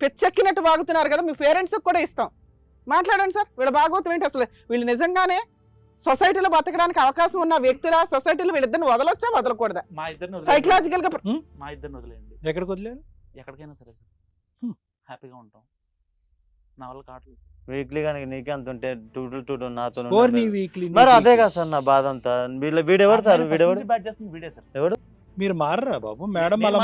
పిచ్చెక్కినట్టు వాగుతున్నారు కదా మీ పేరెంట్స్కి కూడా ఇస్తాం మాట్లాడండి సార్ వీళ్ళ భాగవతం ఏంటి అసలు? వీళ్ళు నిజంగానే సొసైటీలో బతకడానికి అవకాశం ఉన్న వ్యక్తుల? సొసైటీలో వీళ్ళిద్దరిని వదలొచ్చా వదలకూడదా? మా సైకలాజికల్గా మా ఇద్దరిని వదిలేయండి. ఎక్కడికి వదిలేదు ఎక్కడికైనా సరే సార్. హ్యాపీగా ఉంటాం. నా వల్ల కావట్లేదు. వీక్లీ కానీ నీకే అంత ఉంటే టూ టూ టూ టూ నాతో ఫోర్ నీ వీక్లీ మరి అదే కదా సార్ నా బాధ అంతా. వీళ్ళ వీడెవరు సార్? నుంచి బ్యాట్ చేస్తుంది వీడే సార్. మీరు మారరా బాబు? మేడం అలా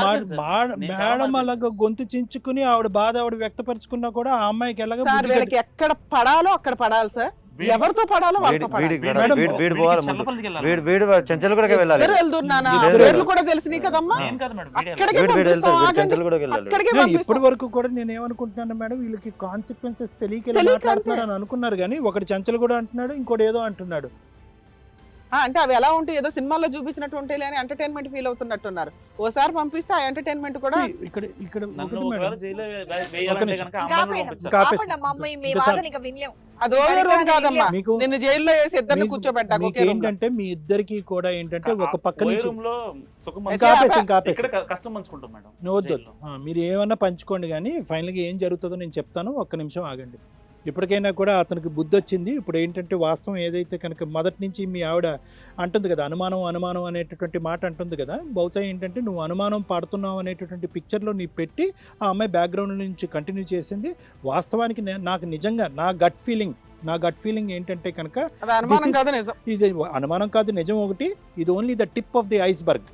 మేడం అలాగ గొంతు చించుకుని ఆవిడ బాధ ఆవిడ వ్యక్తపరుచుకున్నా కూడా ఆ అమ్మాయికి ఎలాగ సార్ వీళ్ళకి ఎక్కడ పడాలో అక్కడ పడాలి సార్. ఎవరితో పడాలో వాళ్ళతో పడాలి. పేర్లు. కూడా తెలిసినాయి కదమ్మా ఇప్పటి వరకు కూడా నేను ఏమనుకుంటున్నాను మేడం వీళ్ళకి కాన్సిక్వెన్సెస్ తెలియక ఇలా తెలియక మాట్లాడుతున్నారు అని అనుకున్నారు కానీ ఒకటి చంచలు కూడా అంటున్నాడు ఇంకోటి ఏదో అంటున్నాడు. అంటే అవి ఎలా ఉంటాయి? ఏదో సినిమాల్లో చూపించినట్టు ఉంటాయి అని ఎంటర్టైన్మెంట్ ఫీల్ అవుతున్నట్టున్నారు. ఓసారి పంపిస్తే ఆ ఎంటర్టైన్మెంట్ కూడా ఇక్కడ ఇక్కడ. జైల్లో అది రూమ్ కాదమ్మా. నిన్ను వేసి ఇద్దరిని కూర్చోబెట్టాక. ఏంటంటే మీ ఇద్దరికి కూడా ఏంటంటే ఒక పక్క నుంచి వద్దు మీరు ఏమన్నా పంచుకోండి కానీ ఫైనల్గా ఏం జరుగుతుందో నేను చెప్తాను. ఒక్క నిమిషం ఆగండి. ఇప్పటికైనా కూడా అతనికి బుద్ధి వచ్చింది ఇప్పుడు ఏంటంటే వాస్తవం ఏదైతే కనుక మొదటి నుంచి మీ ఆవిడ అంటుంది కదా అనుమానం అనుమానం అనేటటువంటి మాట అంటుంది కదా బహుశా ఏంటంటే నువ్వు అనుమానం పడుతున్నావు అనేటటువంటి పిక్చర్లో నీ పెట్టి ఆ అమ్మాయి బ్యాక్గ్రౌండ్ నుంచి కంటిన్యూ చేసింది. వాస్తవానికి నాకు నిజంగా నా గట్ ఫీలింగ్ నా గట్ ఫీలింగ్ ఏంటంటే కనుక ఇది అనుమానం కాదు నిజం ఒకటి. ఇది only the tip of the iceberg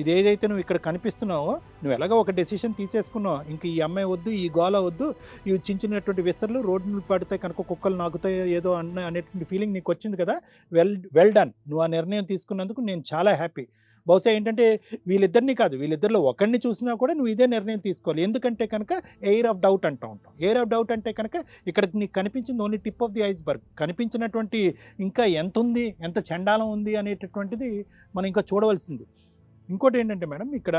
ఇది ఏదైతే నువ్వు ఇక్కడ కనిపిస్తున్నావో నువ్వు ఎలాగో ఒక డెసిషన్ తీసేసుకున్నావు. ఇంక ఈ అమ్మాయి వద్దు ఈ గోల వద్దు ఇవి చించినటువంటి విస్తరలు రోడ్డు పడితే కనుక కుక్కలు నాకుతాయో ఏదో అన్న అనేటువంటి ఫీలింగ్ నీకు వచ్చింది కదా వెల్ వెల్ డన్ నువ్వు ఆ నిర్ణయం తీసుకున్నందుకు నేను చాలా హ్యాపీ బహుశా ఏంటంటే వీళ్ళిద్దరిని కాదు వీళ్ళిద్దరిలో ఒకరిని చూసినా కూడా నువ్వు ఇదే నిర్ణయం తీసుకోవాలి. ఎందుకంటే కనుక ఎయిర్ ఆఫ్ డౌట్ అంటూ ఉంటాం. ఎయిర్ ఆఫ్ డౌట్ అంటే కనుక ఇక్కడ నీకు కనిపించింది only tip of the iceberg కనిపించినటువంటి ఇంకా ఎంత ఉంది ఎంత చండాలం ఉంది అనేటటువంటిది మనం ఇంకా చూడవలసింది. ఇంకోటి ఏంటంటే మేడం ఇక్కడ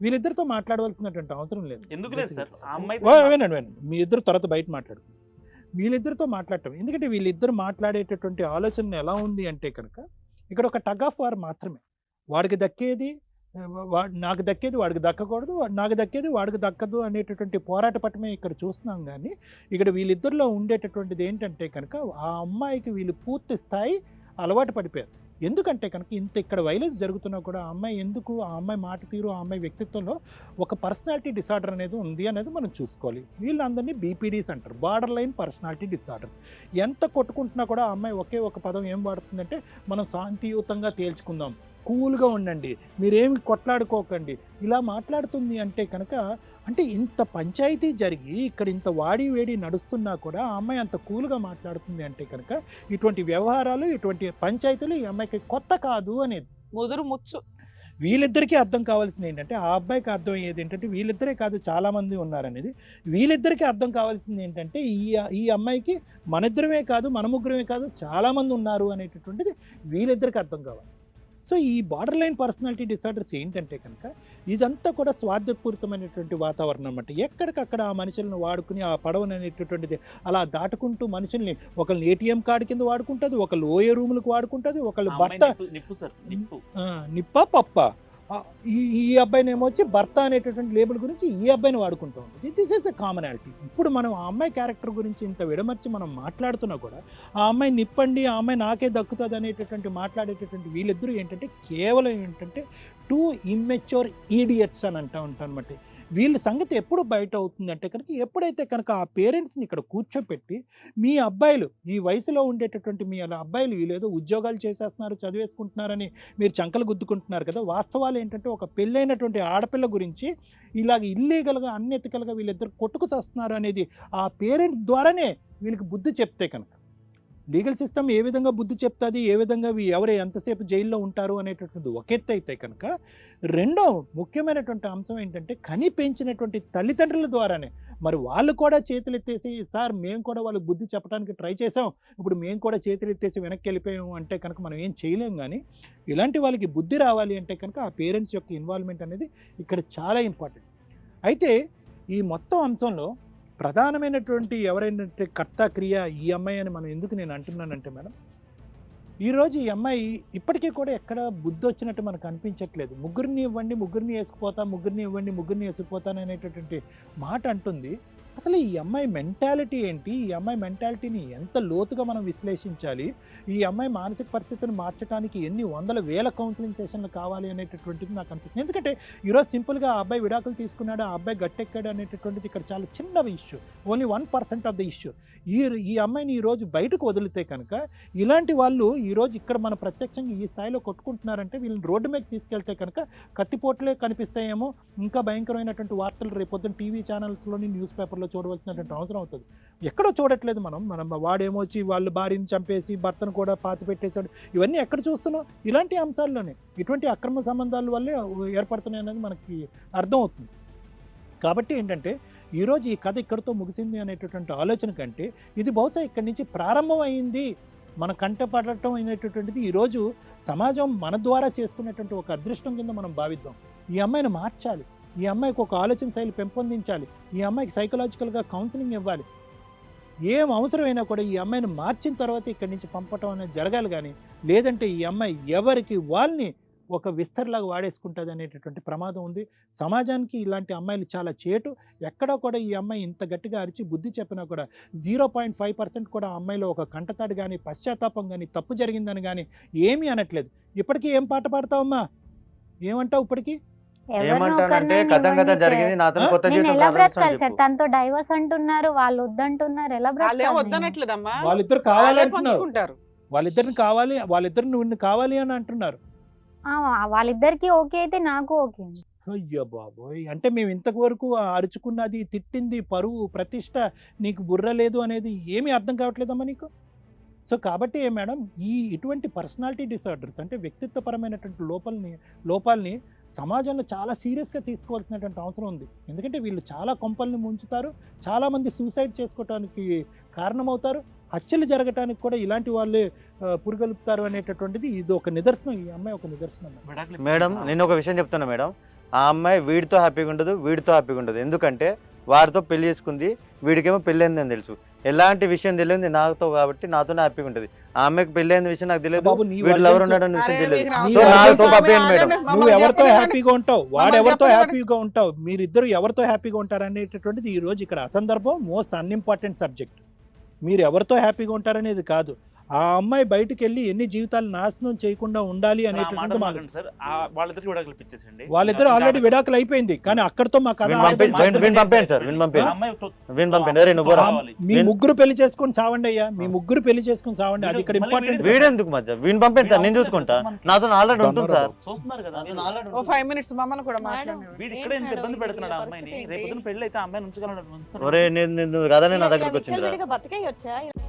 వీళ్ళిద్దరితో మాట్లాడవలసినటువంటి అవసరం లేదు. ఎందుకు లేదు సార్? వినండి వినండి. మీ ఇద్దరు తర్వాత బయట మాట్లాడు. వీళ్ళిద్దరితో మాట్లాడటం ఎందుకంటే వీళ్ళిద్దరు మాట్లాడేటటువంటి ఆలోచన ఎలా ఉంది అంటే కనుక ఇక్కడ ఒక టగ్ ఆఫ్ వార్ మాత్రమే. వాడికి దక్కేది నాకు దక్కేది వాడికి దక్కకూడదు నాకు దక్కేది వాడికి దక్కదు అనేటటువంటి పోరాట పటమే ఇక్కడ చూస్తున్నాం కానీ ఇక్కడ వీళ్ళిద్దరిలో ఉండేటటువంటిది ఏంటంటే కనుక ఆ అమ్మాయికి వీళ్ళు పూర్తి స్థాయి అలవాటు పడిపోయారు. ఎందుకంటే కనుక ఇంత ఇక్కడ వైలెన్స్ జరుగుతున్నా కూడా ఆ అమ్మాయి ఎందుకు ఆ అమ్మాయి మాట తీరు ఆ అమ్మాయి వ్యక్తిత్వంలో ఒక పర్సనాలిటీ డిసార్డర్ అనేది ఉంది అనేది మనం చూసుకోవాలి. వీళ్ళందరినీ బీపీడీస్ అంటారు బార్డర్ లైన్ పర్సనాలిటీ డిసార్డర్స్. ఎంత కొట్టుకుంటున్నా కూడా ఆ అమ్మాయి ఒకే ఒక పదం ఏం వాడుతుందంటే మనం శాంతియుతంగా తేల్చుకుందాం. కూల్గా ఉండండి. మీరేమి కొట్లాడుకోకండి. ఇలా మాట్లాడుతుంది అంటే కనుక అంటే ఇంత పంచాయతీ జరిగి ఇక్కడ ఇంత వాడి వేడి నడుస్తున్నా కూడా ఆ అమ్మాయి అంత కూల్గా మాట్లాడుతుంది అంటే కనుక ఇటువంటి వ్యవహారాలు ఇటువంటి పంచాయతీలు ఈ అమ్మాయికి కొత్త కాదు అనేది. ముదురు ముచ్చు. వీళ్ళిద్దరికీ అర్థం కావాల్సింది ఏంటంటే ఆ అబ్బాయికి అర్థం అయ్యేది ఏంటంటే వీళ్ళిద్దరే కాదు చాలా మంది ఉన్నారనేది. వీళ్ళిద్దరికీ అర్థం కావాల్సింది ఏంటంటే ఈ ఈ అమ్మాయికి మన ఇద్దరమే కాదు మన ముగ్గురమే కాదు చాలా మంది ఉన్నారు అనేటటువంటిది వీళ్ళిద్దరికి అర్థం కావాలి. సో ఈ బార్డర్ లైన్ పర్సనాలిటీ డిసార్డర్స్ ఏంటంటే కనుక ఇదంతా కూడా స్వార్థపూరితమైనటువంటి వాతావరణం అన్నమాట. ఎక్కడికక్కడ ఆ మనుషులను వాడుకుని ఆ పడవను అనేటటువంటిది అలా దాటుకుంటూ మనుషుల్ని ఒకళ్ళు ఏటీఎం కార్డు కింద వాడుకుంటుంది ఒకళ్ళు ఓఏ రూములకు వాడుకుంటుంది ఒకళ్ళు భర్త నిప్పు- నిప్పు సార్ నిప్పు. ఆ, నిప్ప పప్ప? ఈ ఈ అబ్బాయిని ఏమొచ్చి వచ్చి భర్త అనేటటువంటి లేబుల్ గురించి ఈ అబ్బాయిని వాడుకుంటూ ఉంటుంది దిస్ ఈస్ ఎ కామనాలిటీ ఇప్పుడు మనం ఆ అమ్మాయి క్యారెక్టర్ గురించి ఇంత విడమర్చి మనం మాట్లాడుతున్నా కూడా ఆ అమ్మాయి నిప్పండి ఆ అమ్మాయి నాకే దక్కుతుంది అనేటటువంటి మాట్లాడేటటువంటి వీళ్ళిద్దరూ ఏంటంటే కేవలం ఏంటంటే టూ ఇమ్మెచ్యూర్ ఈడియట్స్ అని అంటూ ఉంటాను అనమాట వీళ్ళ సంగతి ఎప్పుడు బయట అవుతుంది అంటే కనుక ఎప్పుడైతే కనుక ఆ పేరెంట్స్ని ఇక్కడ కూర్చోపెట్టి మీ అబ్బాయిలు ఈ వయసులో ఉండేటటువంటి మీ అలా అబ్బాయిలు వీళ్ళేదో ఉద్యోగాలు చేసేస్తున్నారు చదివేసుకుంటున్నారని మీరు చంకలు గుద్దుకుంటున్నారు కదా వాస్తవాలు ఏంటంటే ఒక పెళ్ళైనటువంటి ఆడపిల్ల గురించి ఇలాగ ఇల్లీగల్గా అన్ఎతికల్గా వీళ్ళిద్దరు కొట్టుకు చేస్తున్నారు అనేది ఆ పేరెంట్స్ ద్వారానే వీళ్ళకి బుద్ధి చెప్తే కనుక. లీగల్ సిస్టమ్ ఏ విధంగా బుద్ధి చెప్తుంది ఏ విధంగా ఎవరు ఎంతసేపు జైల్లో ఉంటారు అనేటటువంటి ఒక ఎత్తు అయితే కనుక రెండో ముఖ్యమైనటువంటి అంశం ఏంటంటే కని పెంచినటువంటి తల్లిదండ్రుల ద్వారానే. మరి వాళ్ళు కూడా చేతులు ఎత్తేసి సార్ మేము కూడా వాళ్ళకి బుద్ధి చెప్పడానికి ట్రై చేసాం ఇప్పుడు మేము కూడా చేతులు ఎత్తేసి వెనక్కి వెళ్ళిపోయాము అంటే కనుక మనం ఏం చేయలేం కానీ ఇలాంటి వాళ్ళకి బుద్ధి రావాలి అంటే కనుక ఆ పేరెంట్స్ యొక్క ఇన్వాల్వ్మెంట్ అనేది ఇక్కడ చాలా ఇంపార్టెంట్. అయితే ఈ మొత్తం అంశంలో ప్రధానమైనటువంటి ఎవరైనా కర్త క్రియ ఈ అమ్మాయి అని మనం ఎందుకు నేను అంటున్నానంటే మేడం ఈరోజు ఈ అమ్మాయి ఇప్పటికీ కూడా ఎక్కడ బుద్ధి వచ్చినట్టు మనకు అనిపించట్లేదు. ముగ్గురిని ఇవ్వండి ముగ్గురిని వేసుకుపోతా ముగ్గురిని ఇవ్వండి ముగ్గురిని వేసుకుపోతాను అనేటటువంటి మాట అంటుంది. అసలు ఈ అమ్మాయి మెంటాలిటీ ఏంటి? ఈ అమ్మాయి మెంటాలిటీని ఎంత లోతుగా మనం విశ్లేషించాలి? ఈ అమ్మాయి మానసిక పరిస్థితిని మార్చడానికి ఎన్ని వందల వేల కౌన్సిలింగ్ సెషన్లు కావాలి అనేటటువంటిది నాకు అనిపిస్తుంది. ఎందుకంటే ఈరోజు సింపుల్గా ఆ అబ్బాయి విడాకులు తీసుకున్నాడు ఆ అబ్బాయి గట్టెక్కాడు అనేటటువంటిది ఇక్కడ చాలా చిన్న issue. Only one percent of the issue. ఈ ఈ అమ్మాయిని ఈ రోజు బయటకు వదిలితే కనుక ఇలాంటి వాళ్ళు ఈరోజు ఇక్కడ మన ప్రత్యక్షంగా ఈ స్థాయిలో కొట్టుకుంటున్నారంటే వీళ్ళని రోడ్డు మీద తీసుకెళ్తే కనుక కత్తిపోట్లే కనిపిస్తాయేమో. ఇంకా భయంకరమైనటువంటి వార్తలు రేపొద్దున టీవీ ఛానల్స్లోని న్యూస్ పేపర్లో చూడవలసినటువంటి అవసరం అవుతుంది. ఎక్కడో చూడట్లేదు మనం. మనం వాడేమో వచ్చి వాళ్ళు భార్యని చంపేసి భర్తను కూడా పాతి పెట్టేసాడు ఇవన్నీ ఎక్కడ చూస్తున్నాం? ఇలాంటి అంశాల్లోనే. ఇటువంటి అక్రమ సంబంధాల వల్లే ఏర్పడుతున్నాయి అనేది మనకి అర్థం అవుతుంది కాబట్టి ఏంటంటే ఈరోజు ఈ కథ ఇక్కడితో ముగిసింది అనేటటువంటి ఆలోచన కంటే ఇది బహుశా ఇక్కడి నుంచి ప్రారంభం అయింది. మన కంట పడటం అనేటటువంటిది ఈరోజు సమాజం మన ద్వారా చేసుకునేటువంటి ఒక అదృష్టం కింద మనం భావిద్దాం. ఈ అమ్మాయిని మార్చాలి. ఈ అమ్మాయికి ఒక ఆలోచన శైలి పెంపొందించాలి. ఈ అమ్మాయికి సైకలాజికల్గా కౌన్సిలింగ్ ఇవ్వాలి. ఏం అవసరమైనా కూడా ఈ అమ్మాయిని మార్చిన తర్వాత ఇక్కడి నుంచి పంపటం అనేది జరగాలి కానీ లేదంటే ఈ అమ్మాయి ఎవరికి వాళ్ళని ఒక విస్తరలాగా వాడేసుకుంటుంది అనేటటువంటి ప్రమాదం ఉంది. సమాజానికి ఇలాంటి అమ్మాయిలు చాలా చేటు. ఎక్కడో కూడా ఈ అమ్మాయి ఇంత గట్టిగా అరిచి బుద్ధి చెప్పినా కూడా జీరో పాయింట్ ఫైవ్ పర్సెంట్ కూడా అమ్మాయిలో ఒక కంటతాడు కానీ పశ్చాత్తాపం కానీ తప్పు జరిగిందని కానీ ఏమీ అనట్లేదు. ఇప్పటికీ ఏం పాట పాడతావమ్మా? ఏమంటావు ఇప్పటికీ? ఏమంటానంటే కథం కథ జరిగింది. నాతో? కొత్త జీవితం ఎలా బ్రతకాలి సార్. తనతో డైవర్స్ అంటున్నారు వాళ్ళు వద్దంటున్నారు ఎలా వాళ్ళేం బ్రతకాలి వాళ్ళిద్దరు వాళ్ళే కావాలంటున్నారు వాళ్ళిద్దరిని కావాలి వాళ్ళిద్దరిని నువ్వు కావాలి అని అంటున్నారు ఆ, వాళ్ళిద్దరికి ఓకే అయితే నాకు ఓకే. అయ్యో బాబోయ్ అంటే మేము ఇంతవరకు అరుచుకున్నది తిట్టింది పరువు ప్రతిష్ట నీకు బుర్ర లేదు అనేది ఏమీ అర్థం కావట్లేదమ్మా నీకు సో కాబట్టి మేడం ఈ ఇటువంటి పర్సనాలిటీ డిసార్డర్స్ అంటే వ్యక్తిత్వపరమైనటువంటి లోపాలని లోపాలని సమాజంలో చాలా సీరియస్గా తీసుకోవాల్సినటువంటి అవసరం ఉంది. ఎందుకంటే వీళ్ళు చాలా కొంపల్ని ముంచుతారు చాలామంది సూసైడ్ చేసుకోవటానికి కారణమవుతారు హత్యలు జరగటానికి కూడా ఇలాంటి వాళ్ళే పురుగలుపుతారు అనేటటువంటిది ఇది ఒక నిదర్శనం ఈ అమ్మాయి ఒక నిదర్శనం మేడం. నేను ఒక విషయం చెప్తున్నా మేడం. ఆ అమ్మాయి వీడితో హ్యాపీగా ఉండదు వీడితో హ్యాపీగా ఉండదు. ఎందుకంటే వాడితో పెళ్ళి చేసుకుంది వీడికేమో పెళ్ళైందని తెలుసు. ఎలాంటి విషయం తెలియదు నాతో కాబట్టి నాతోనే హ్యాపీగా ఉంటుంది. ఆ అమ్మాయికి పెళ్ళైన విషయం నాకు తెలియదు. బాబు నీ వీడిలో ఎవరు ఉన్నాడన్న విషయం తెలియదు. సో నాతో పంపేయండి మేడం. నువ్వు ఎవరితో. హ్యాపీగా ఉంటావు? వాడు ఎవరితో. హ్యాపీగా ఉంటావు? మీరిద్దరు ఎవరితో హ్యాపీగా ఉంటారు అనేటటువంటిది ఈ రోజు ఇక్కడ అసందర్భం మోస్ట్ అన్ఇంపార్టెంట్ సబ్జెక్ట్. మీరు ఎవరితో హ్యాపీగా ఉంటారనేది కాదు. ఆ అమ్మాయి బయటికి వెళ్ళి ఎన్ని జీవితాలు నాశనం చేయకుండా ఉండాలి ఇప్పించేసండి వాళ్ళిద్దరు ఆల్రెడీ విడాకులు అయిపోయింది. కానీ అక్కడితో మా కథ. మీ ముగ్గురు పెళ్ళి చేసుకొని చావండి అయ్యా. మీ ముగ్గురు పెళ్ళి చేసుకొని చావండి. అది ఇక్కడ ఇంపార్టెంట్ వీడు- వీడెందుకు మధ్య? విన్ పంపేయండి సార్ నేను చూసుకుంటా. నాతో ఆల్రెడీ ఉంటుంది సార్. చూస్తున్నారు కదా ఫైవ్ మినిట్స్ మమ్మల్ని కూడా మాట్లాడండి. వీడు ఇక్కడ ఎంత ఇబ్బంది? పెడుతున్నాడు అమ్మాయిని? రేపు? పెళ్ళి అయితే అమ్మాయిని ఉంచగలడు ఒరే నేను నేను కథనే నా దగ్గరకు వచ్చింది